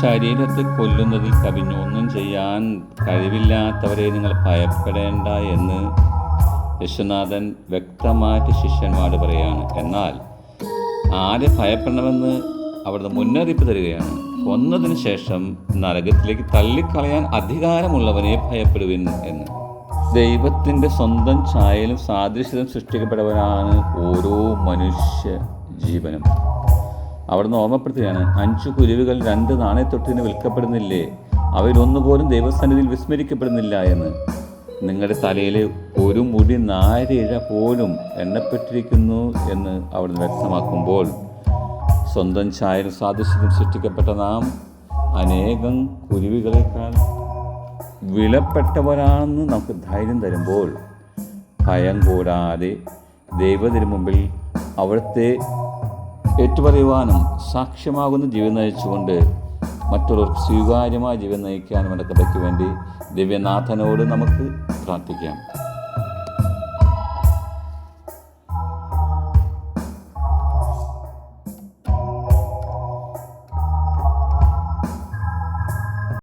ശരീരത്തെ കൊല്ലുന്നതിൽ കവിഞ്ഞൊന്നും ചെയ്യാൻ കഴിവില്ലാത്തവരെ നിങ്ങൾ ഭയപ്പെടേണ്ട എന്ന് യശുനാഥൻ വ്യക്തമായിട്ട് ശിഷ്യന്മാരോട് പറയാണ് എന്നാൽ ആരെ ഭയപ്പെടണമെന്ന് അവിടുന്ന് മുന്നറിയിപ്പ് തരികയാണ്. കൊന്നതിന് ശേഷം നരകത്തിലേക്ക് തള്ളിക്കളയാൻ അധികാരമുള്ളവനെ ഭയപ്പെടുവിൻ എന്ന്. ദൈവത്തിന്റെ സ്വന്തം ഛായയിലും സാദൃശ്യത്തിലും സൃഷ്ടിക്കപ്പെട്ടവരാണ് ഓരോ മനുഷ്യ ജീവനും. അവിടുന്ന് ഓർമ്മപ്പെടുത്തുകയാണ് അഞ്ചു കുരുവികൾ രണ്ട് നാണയത്തൊട്ടിന് വിൽക്കപ്പെടുന്നില്ലേ? അവയിലൊന്നുപോലും ദൈവസന്നിധിയിൽ വിസ്മരിക്കപ്പെടുന്നില്ല എന്ന്. നിങ്ങളുടെ തലയിലെ ഒരു മുടി നാരിഴ പോലും എണ്ണപ്പെട്ടിരിക്കുന്നു എന്ന് അവിടുന്ന് വ്യക്തമാക്കുമ്പോൾ സ്വന്തം ഛായയിൽ സാദൃശ്യത്തിൽ സൃഷ്ടിക്കപ്പെട്ട നാം അനേകം കുരുവികളെക്കാൾ വിലപ്പെട്ടവരാണെന്ന് നമുക്ക് ധൈര്യം തരുമ്പോൾ ഭയം കൂടാതെ ദൈവത്തിന് മുമ്പിൽ അവിടുത്തെ ഏറ്റുപറയുവാനും സാക്ഷ്യമാകുന്ന ജീവിതം നയിച്ചുകൊണ്ട് മറ്റുള്ളവർക്ക് സ്വീകാര്യമായ ജീവിതം നയിക്കാനും എന്റെ കഥയ്ക്ക് വേണ്ടി ദിവ്യനാഥനോട് നമുക്ക് പ്രാർത്ഥിക്കാം.